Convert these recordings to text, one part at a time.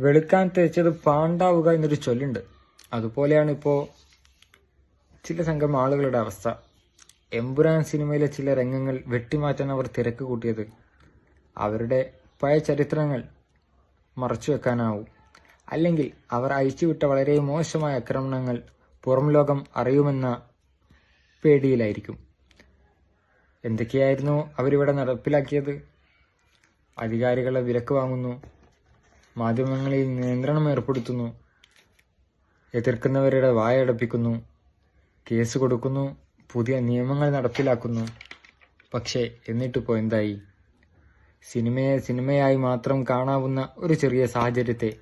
വെളുക്കാൻ തേച്ചത് പാണ്ടാവുക എന്നൊരു ചൊല്ലുണ്ട്. അതുപോലെയാണ് ഇപ്പോൾ ചില സംഘം ആളുകളുടെ അവസ്ഥ. എമ്പുരാൻ സിനിമയിലെ ചില രംഗങ്ങൾ വെട്ടിമാറ്റാൻ അവർ തിരക്ക് കൂട്ടിയത് അവരുടെ പഴയ ചരിത്രങ്ങൾ മറച്ചു വെക്കാനാവും. അല്ലെങ്കിൽ അവർ അയച്ചുവിട്ട വളരെ മോശമായ ആക്രമണങ്ങൾ പുറം ലോകം അറിയുമെന്ന പേടിയിലായിരിക്കും. എന്തൊക്കെയായിരുന്നു അവരിവിടെ നടപ്പിലാക്കിയത്? അധികാരികളെ വിലക്ക് വാങ്ങുന്നു. മാധ്യമങ്ങളിൽ നിയന്ത്രണം ഏർപ്പെടുത്തുന്നു. എതിർക്കുന്നവരുടെ വായടപ്പിക്കുന്നു കേസ് കൊടുക്കുന്നു. പുതിയ നിയമങ്ങൾ നടപ്പിലാക്കുന്നു. പക്ഷേ എന്നിട്ടിപ്പോൾ എന്തായി? സിനിമയെ സിനിമയായി മാത്രം കാണാവുന്ന ഒരു ചെറിയ സാഹചര്യത്തെ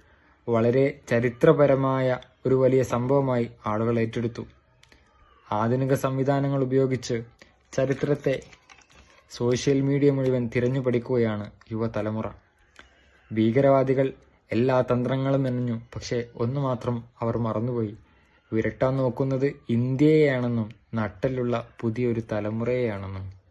വളരെ ചരിത്രപരമായ ഒരു വലിയ സംഭവമായി ആളുകൾ ഏറ്റെടുത്തു. ആധുനിക സംവിധാനങ്ങൾ ഉപയോഗിച്ച് ചരിത്രത്തെ സോഷ്യൽ മീഡിയ മുഴുവൻ തിരഞ്ഞു പഠിക്കുകയാണ് യുവതലമുറ. ഭീകരവാദികൾ എല്ലാ തന്ത്രങ്ങളും മെനഞ്ഞു. പക്ഷേ ഒന്നു മാത്രം അവർ മറന്നുപോയി. വിരട്ടാൻ നോക്കുന്നത് ഇന്ത്യയെയാണെന്നും നട്ടലുള്ള പുതിയൊരു തലമുറയെയാണെന്നും.